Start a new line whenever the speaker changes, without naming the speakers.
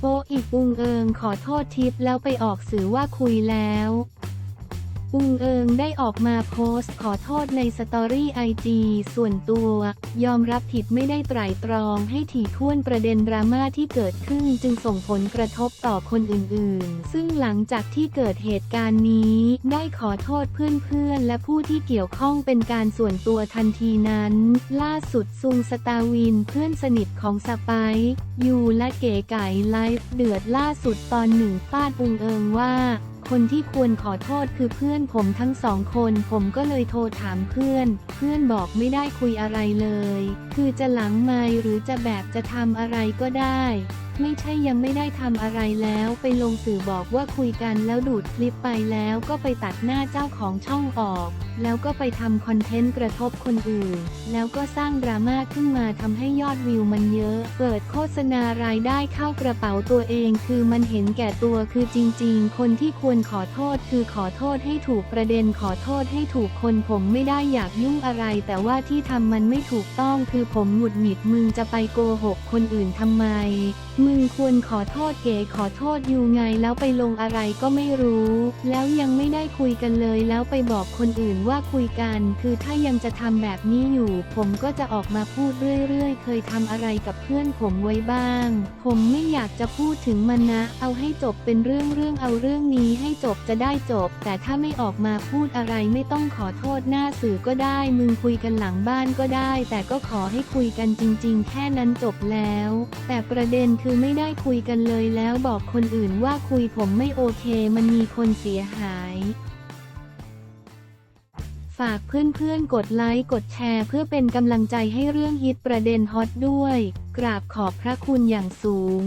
โปอีกอุงเอิงขอโทษทิปแล้วไปออกสื่อว่าคุยแล้ว อุงเอิงได้ออกมาโพสต์ขอโทษในสตอรี่ไอจีส่วนตัว ยอมรับผิดไม่ได้ไตร่ตรองให้ถี่ถ้วนประเด็นดราม่าที่เกิดขึ้นจึงส่งผลกระทบต่อคนอื่นๆ ซึ่งหลังจากที่เกิดเหตุการณ์นี้ ได้ขอโทษเพื่อนๆ และผู้ที่เกี่ยวข้องเป็นการส่วนตัวทันทีนั้น ล่าสุดซุงสตาวินเพื่อนสนิทของสไปซ์ยูและเก๋ไก่ไลฟ์เดือดล่าสุดตอนหนึ่งฟาดอุงเอิงว่า คนที่ควรขอโทษคือเพื่อนผมทั้งสองคน ผมก็เลยโทรถามเพื่อน เพื่อนบอกไม่ได้คุยอะไรเลย คือจะหลังไมหรือจะแบบจะทำอะไรก็ได้ ไม่ใช่ยังไม่ได้ทำอะไรแล้วไปลงสื่อบอกว่าคุยกันแล้วดูดคลิปไปแล้วก็ไปตัดหน้าเจ้าของช่องออก แล้วก็ไปทำคอนเทนต์กระทบคนอื่น แล้วก็สร้างดราม่าขึ้นมาทำให้ยอดวิวมันเยอะ เปิดโฆษณารายได้เข้ากระเป๋าตัวเอง คือมันเห็นแก่ตัวคือจริง ๆ คนที่ควรขอโทษคือขอโทษให้ถูกประเด็นขอโทษให้ถูกคนผมไม่ได้อยากยุ่งอะไร แต่ว่าที่ทำมันไม่ถูกต้องคือผมหงุดหงิดมึงจะไปโกหกคนอื่นทำไมมึงควรขอโทษเก๋ขอโทษอยู่ไงแล้วไปลงอะไรก็ไม่รู้ แล้วยังไม่ได้คุยกันเลยแล้วไปบอกคนอื่นว่าคุยกัน คือถ้ายังจะทำแบบนี้อยู่ ผมก็จะออกมาพูดเรื่อยๆ เคยทำอะไรกับเพื่อนผมไว้บ้าง ผมไม่อยากจะพูดถึงมันนะ เอาให้จบเป็นเรื่องเรื่องเอาเรื่องนี้ให้จบจะได้จบ แต่ถ้าไม่ออกมาพูดอะไรไม่ต้องขอโทษหน้าสื่อก็ได้ มึงคุยกันหลังบ้านก็ได้ แต่ก็ขอให้คุยกันจริง ๆ แค่นั้นจบแล้ว แต่ประเด็นคือไม่ได้คุยกันเลยแล้วบอกคนอื่นว่าคุยผมไม่โอเคมันมีคนเสียหาย ฝากเพื่อนๆ กดไลค์ กดแชร์เพื่อเป็นกำลังใจให้เรื่องฮิตประเด็นฮอตด้วย กราบขอบพระคุณอย่างสูง